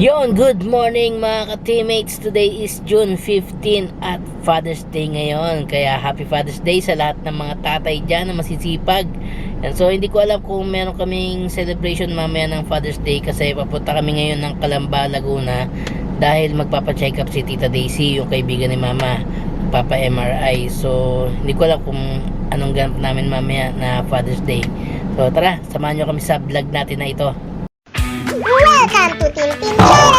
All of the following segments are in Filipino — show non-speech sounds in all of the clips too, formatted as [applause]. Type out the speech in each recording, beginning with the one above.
Yon, good morning mga ka-teammates. Today is June 15 at Father's Day ngayon. Kaya happy Father's Day sa lahat ng mga tatay dyan na masisipag. And so hindi ko alam kung meron kaming celebration mamaya ng Father's Day kasi papunta kami ngayon ng Calamba, Laguna dahil magpapa-check up si Tita Daisy, yung kaibigan ni Mama, papa MRI. So hindi ko alam kung anong ganap namin mamaya na Father's Day. So tara, samahan nyo kami sa vlog natin na ito. Welcome to Team Team Channel!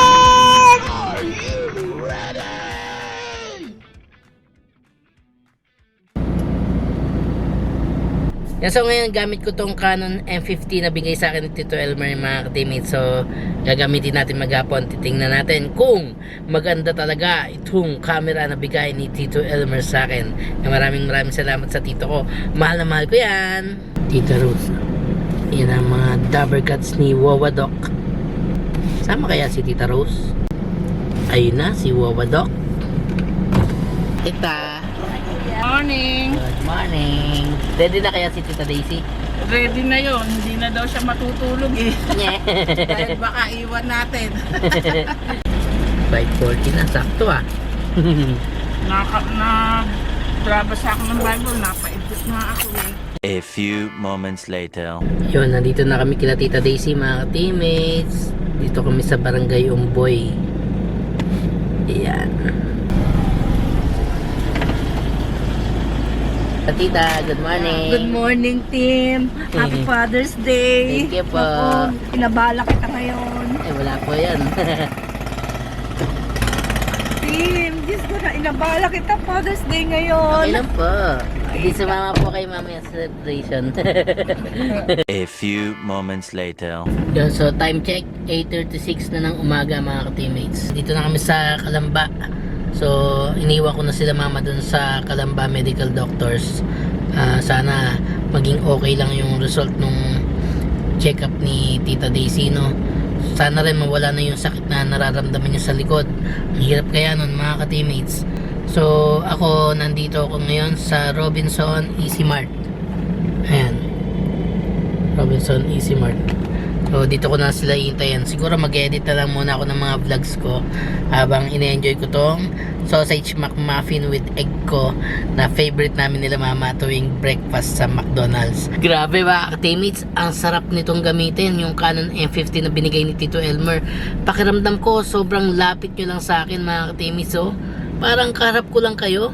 Yan, so ngayon gamit ko tong Canon M50 na bigay sa akin ni Tito Elmer mga teammates. So gagamitin natin maghapon. Titingnan natin kung maganda talaga itong camera na bigay ni Tito Elmer sa akin. Maraming maraming salamat sa tito ko. Mahal na mahal ko yan. Tita Rose. Yan ang mga dabber cuts ni Wawa Doc. Sama kaya si Tita Rose? Ayun na, si Wawa Doc. Tita. Morning! Good morning. Ready na kaya si Tita Daisy? Ready na yon, hindi na daw siya matutulog eh. [laughs] Dahil baka iwan natin. [laughs] 5.40 na, sakto ah. [laughs] Naka, na Drabasa ako ng Bible, napaibot nga ako eh. A few moments later. Yun, nandito na kami kila Tita Daisy mga teammates. Dito kami sa Barangay Umboy. Ayan. Tita, good morning. Good morning, team. Happy Father's Day. Thank you po. Pinabala kita ngayon. Eh, wala po yan. Team, Diyos ko na, inabala kita Father's Day ngayon. okay lang po. Hindi sumama po kay mamaya sa celebration. [laughs] A few moments later. Yun, so time check, 8.36 na ng umaga mga ka-teammates. Dito na kami sa Kalamba. So, iniwan ko na sila mama dun sa Kalamba Medical Doctors. Ah, sana maging okay lang yung result nung check-up ni Tita Daisy, no? Sana rin mawala na yung sakit na nararamdaman niya sa likod. Ang hirap kaya nun mga ka-teammates. So, ako nandito ako ngayon sa Robinson Easy Mart. Ayan. Robinson Easy Mart. So dito ko na sila iintayin. Siguro mag-edit na lang muna ako ng mga vlogs ko habang ine-enjoy ko tong sausage McMuffin with egg ko na favorite namin nila mama tuwing breakfast sa McDonald's. Grabe ba, teammates, ang sarap nitong gamitin yung Canon M50 na binigay ni Tito Elmer. Pakiramdam ko sobrang lapit nyo lang sa akin mga teammates oh. Parang karap ko lang kayo.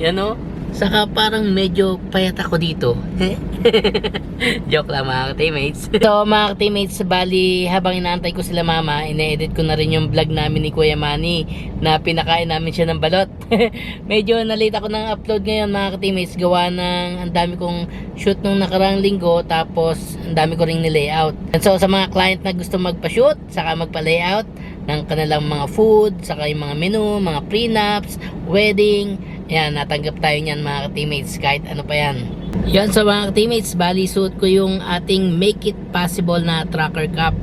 Yan oh. Saka parang medyo payat ako dito. [laughs] Joke lang mga teammates. [laughs] so mga teammates, bali habang inaantay ko sila mama, ine-edit ko na rin yung vlog namin ni Kuya Manny na pinakain namin siya ng balot. [laughs] Medyo nalate ako ng upload ngayon mga teammates gawa ng ang dami kong shoot nung nakarang linggo tapos ang dami ko ring nilayout. And so sa mga client na gusto magpa-shoot, saka magpa-layout ng kanilang mga food, saka yung mga menu, mga prenups, wedding, yan, natanggap tayo niyan mga teammates kahit ano pa yan. Yan sa mga teammates, bali suot ko yung ating Make It Possible na tracker cup.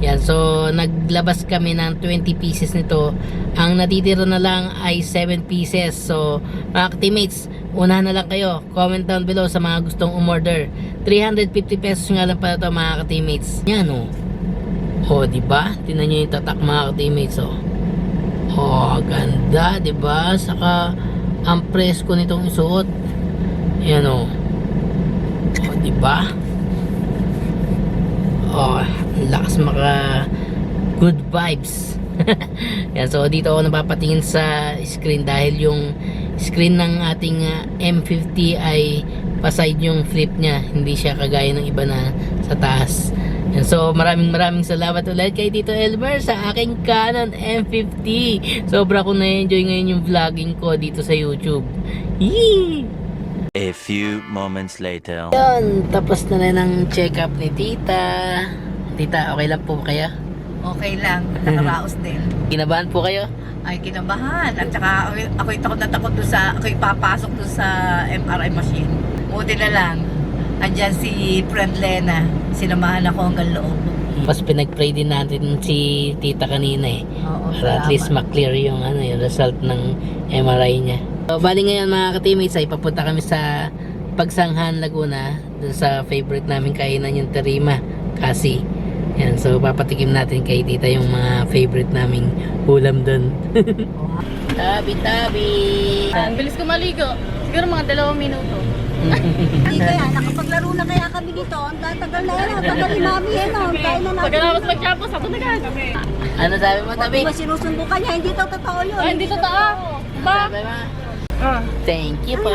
Yan, so naglabas kami ng 20 pieces nito. Ang natitira na lang ay 7 pieces. So mga teammates, unahan na lang kayo. Comment down below sa mga gustong umorder. 350 pesos nga lang pala ito mga teammates. Yan oh. Oh, di ba? Tingnan niyo yung tatak mga teammates oh. Oh, ganda, di ba? Saka ang presko nitong isuot. Yan oh. Oh, di ba? Oh, lakas maka good vibes. [laughs] Yan, so dito ako napapatingin sa screen dahil yung screen ng ating ah, M50 ay paside yung flip niya. Hindi siya kagaya ng iba na sa taas. So maraming maraming salamat ulit kay Tito Elmer sa aking Canon M50. Sobra ko na-enjoy ngayon yung vlogging ko dito sa YouTube. Yee! A few moments later. Yan, tapos na rin ang check-up ni Tita. Tita, okay lang po kayo? Okay lang, nakaraos [laughs] din. Kinabahan po kayo? Ay, kinabahan. At saka ako, ako takot na takot doon sa, ako papasok doon sa MRI machine. Buti na lang. Andyan si friend Lena. Sinamahan ako hanggang loob. Mas pinag-pray din natin si Tita kanina eh. Oo, Para at least ma-clear yung, ano, yung result ng MRI niya. So, bali ngayon mga ka-teammates ay papunta kami sa Pagsanghan, Laguna. Dun sa favorite namin kainan yung Terima. Kasi Yan, so papatikim natin kay tita yung mga favorite naming ulam doon. [laughs] Tabi-tabi! Ang bilis ko maligo. Siguro mga dalawang minuto. [laughs] Hindi kaya, nakapaglaro na kaya kami dito. Ang tatagal na yan. Tagal ni Mami yan. Ang kaya na natin. Pagkatapos mag-shampoo, sa tunagan. ano sabi mo, tabi? Ba sinusundo ka niya? Hindi to totoo yun. Ay, hindi totoo. Ba? Sabi? Ah, Thank you po! [laughs]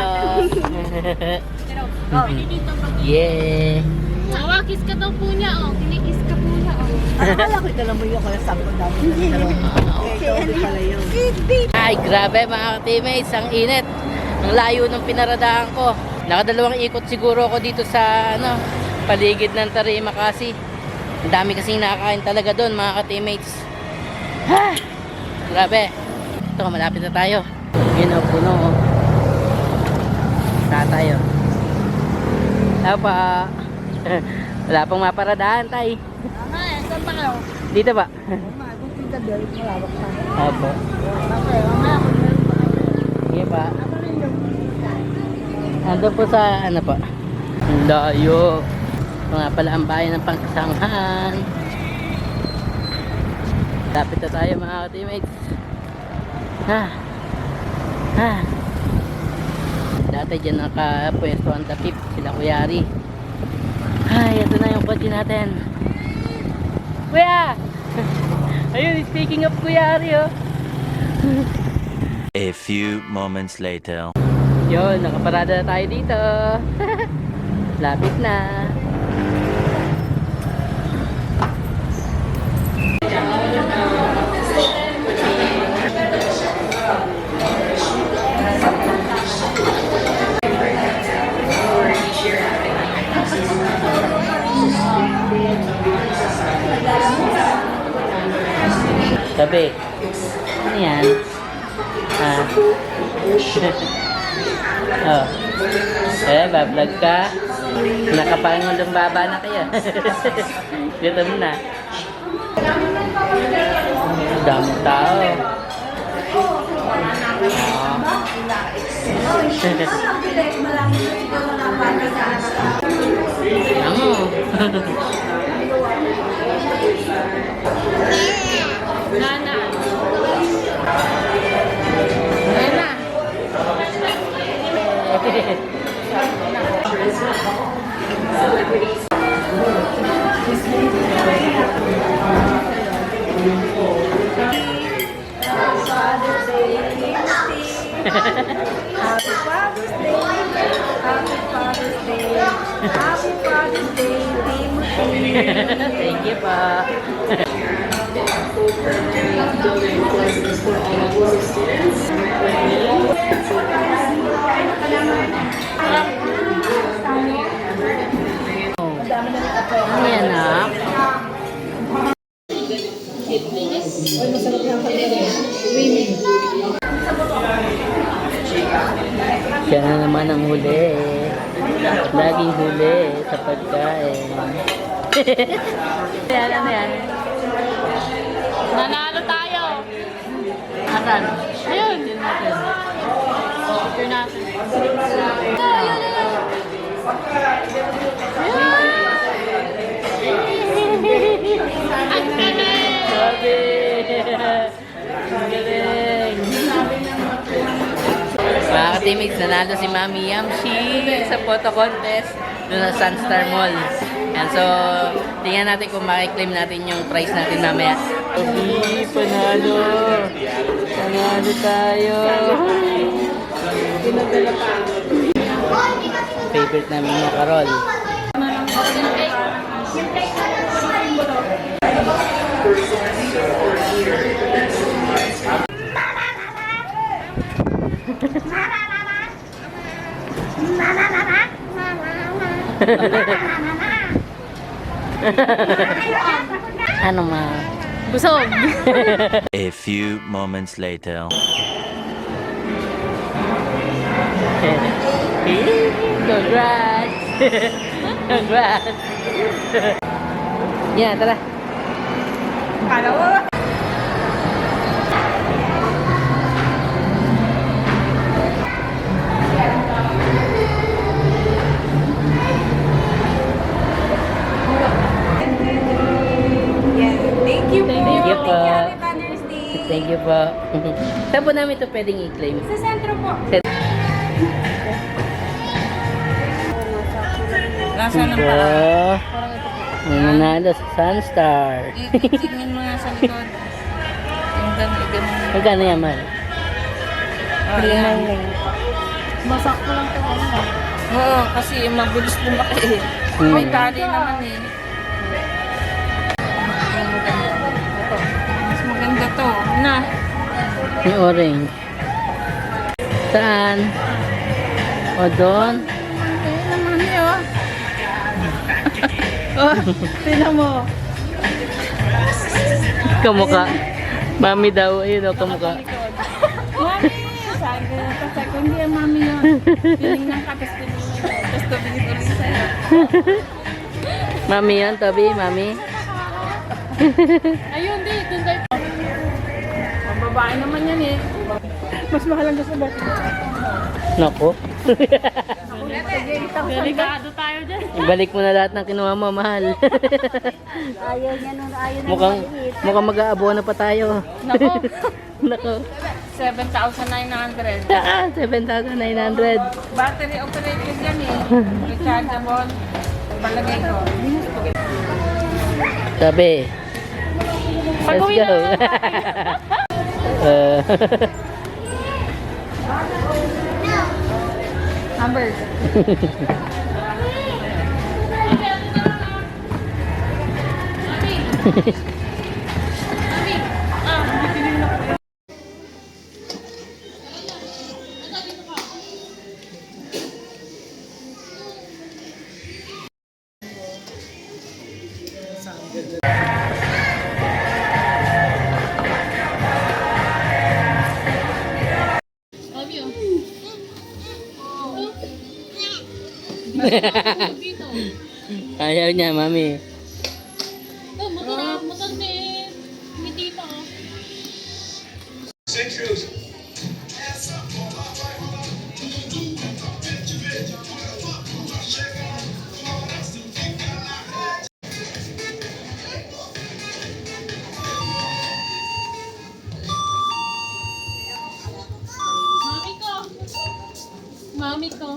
yeah! Awa, kiss ka daw po niya, oh. Kinikiss ka po niya, oh. [laughs] Akala ko ito mo yung kaya sample namin. Hindi. Ay, grabe mga teammates, ang init. Ang layo ng pinaradaan ko. Nakadalawang ikot siguro ako dito sa ano, paligid ng Tarima kasi. Ang dami kasing nakakain talaga doon mga ka-teammates. Ha! Grabe. Ito, malapit na tayo. Yun o, puno o. Saan tayo? Tao pa. [laughs] Wala pang maparadaan tay. Ay, saan pa kayo? Dito ba? Opo. Sige pa. Ando po sa ano po? Ang Layo. Ito nga pala ang bayan ng pangkasanghan. Lapit na tayo mga teammates. Ha? Ha? Dati dyan nakapwesto ang tapip sila kuyari. Ay, ito na yung kotse natin. Kuya! [laughs] Ayun, speaking of kuyari oh. A few moments later. Yun, nakaparada na tayo dito. [laughs] Lapit na. Sabi, ano yan? Ah. [laughs] oh. Eh, bablog ka. Nakapangulong baba na kayo. [laughs] Gutom na. Daming tao. Ano? Nana. [laughs] Thank you pa. Ano yan, ano yan? Nanalo tayo. Asan? Ayun. Yun natin. Picture natin. Ang galing! Sabi! Ang galing! Mga ka-teammates, nanalo si Mami Yamshi sa photo contest doon sa Sunstar Mall. And so, tingnan natin kung makiklaim natin yung prize natin mamaya. Sabi, panalo! Panalo tayo! Favorite namin yung Karol. [laughs] [laughs] ano ma? Busog. [laughs] A few moments later. [laughs] Congrats! Congrats! Yan, tara. Kala mo, Thank you po. [laughs] Saan po namin ito pwedeng i-claim? Sa sentro po. Nasaan ang Po. paa? Parang ito po. Ang nanalo sa Sunstar. [laughs] Tingnan mo nga sa likod. Yung ganun, ganun. Magkano yan, man? Oh, yan. Masakto lang ito. Ano? Oo, kasi mabilis lumaki eh. Hmm. May tali naman eh. Maganda to. Na. Yung orange. Saan? O doon? Ayun naman eh oh. tingnan mo. Kamukha. Mami daw, ayun o, kamukha. Mami! Sabi ko, sabi ko, hindi ang mami yun. Tinignan ka, tapos tinignan ko. Tapos tumingin ulit sa'yo. Mami yan, Toby, mami. Ayun, babae naman yan eh. Mas mahal ang gusto mo. Nako. Delikado tayo dyan. Ibalik mo na lahat ng kinuha mo, mahal. Ayaw niya nun, ayaw na mukhang, mukhang mag-aabono pa tayo. Nako, Nako. 7,900. Ah, 7,900. Battery operated yan eh. [laughs] Rechargeable. Palagay ko. Sabi. Let's go. [laughs] na Uh, [laughs] Number. [laughs] ayaw niya, mami.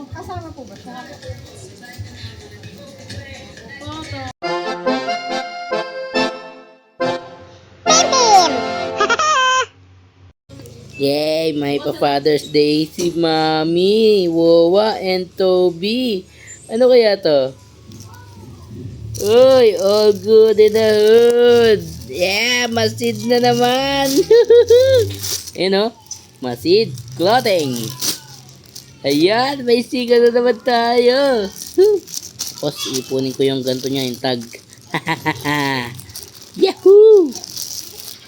Ko. Kasama po ba siya? Photo. Yay, may pa-Father's Day si Mami, Wawa, and Toby. Ano kaya to? Uy, all good in the hood. Yeah, masid na naman. [laughs] you know, masid clothing. Ayan, may siga na naman tayo. Tapos, ipunin ko yung ganto niya, yung tag. [laughs] Yahoo!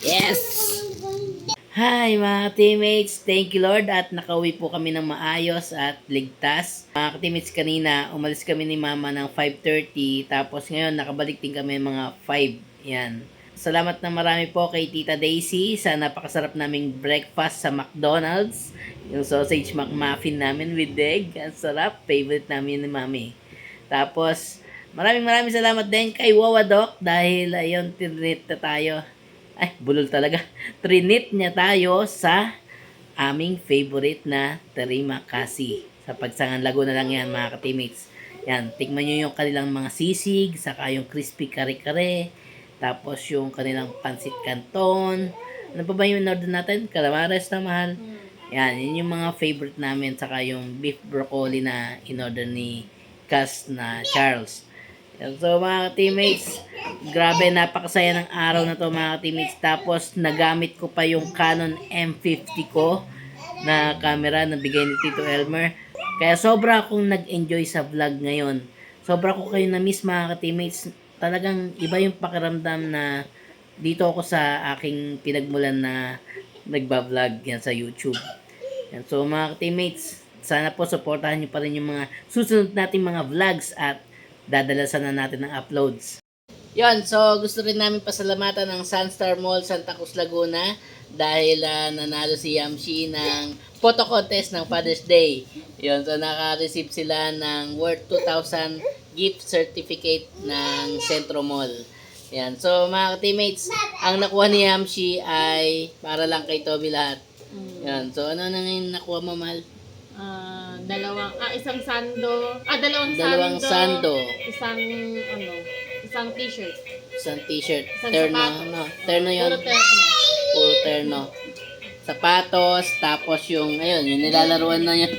Yes! Hi mga teammates, thank you Lord at nakauwi po kami ng maayos at ligtas. Mga teammates kanina, umalis kami ni Mama ng 5.30 tapos ngayon nakabalik din kami mga 5. Yan. Salamat na marami po kay Tita Daisy sa napakasarap naming breakfast sa McDonald's. Yung sausage McMuffin namin with egg. Ang sarap. Favorite namin ni Mami. Tapos, maraming maraming salamat din kay Wawa Doc dahil ayun, tinrit na tayo ay, bulol talaga. [laughs] Trinit niya tayo sa aming favorite na Terimakasi. Sa Pagsangan Laguna lang yan, mga ka-teammates. Yan, tikman nyo yung kanilang mga sisig, saka yung crispy kare-kare, tapos yung kanilang pansit canton. Ano pa ba yung order natin? Calamares na mahal. Yan, yun yung mga favorite namin, saka yung beef broccoli na in-order ni Cass na Charles. So mga teammates, grabe napakasaya ng araw na to mga teammates. Tapos nagamit ko pa yung Canon M50 ko na camera na bigay ni Tito Elmer. Kaya sobra akong nag-enjoy sa vlog ngayon. Sobra ko kayo na-miss mga teammates. Talagang iba yung pakiramdam na dito ako sa aking pinagmulan na nagba-vlog yan sa YouTube. Yan. So mga teammates, sana po supportahan nyo pa rin yung mga susunod nating mga vlogs at dadalasan na natin ng uploads. Yon, so gusto rin namin pasalamatan ng Sunstar Mall Santa Cruz Laguna dahil ah, nanalo si Yamshi ng photo contest ng Father's Day. Yon, so naka-receive sila ng worth 2,000 gift certificate ng Centro Mall. Yan. So, mga teammates, ang nakuha ni Yamshi ay para lang kay Toby lahat. Yan. So, ano na ngayon nakuha mo, Mahal? Ah, dalawang, ah, isang sando. Ah, dalawang, Dalawang sando. Isang, ano, isang t-shirt. Isang t-shirt. Isang Terno. sapatos. Ano? Terno yun. Puro terno. Puro terno. Sapatos, tapos yung, ayun, yung nilalaruan na yun. [laughs]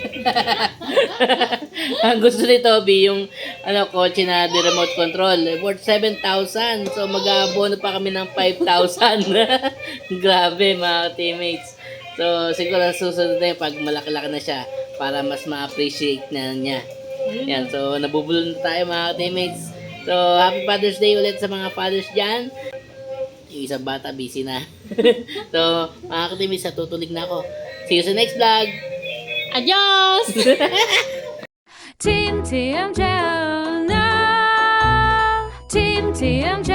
Ang gusto ni Toby, yung, ano, kotse na di remote control, eh, worth 7,000. So, mag-aabono pa kami ng 5,000. [laughs] Grabe, mga teammates. So, siguro susunod na yun pag malaki-laki na siya para mas ma-appreciate na niya. Yan, so, nabubulol na tayo, mga teammates. So, happy Father's Day ulit sa mga fathers dyan. Yung isang bata, busy na. [laughs] so, mga katimis, tutulig na ako. See you sa next vlog! Adios! [laughs] Team TMJ, no. Team TMJ,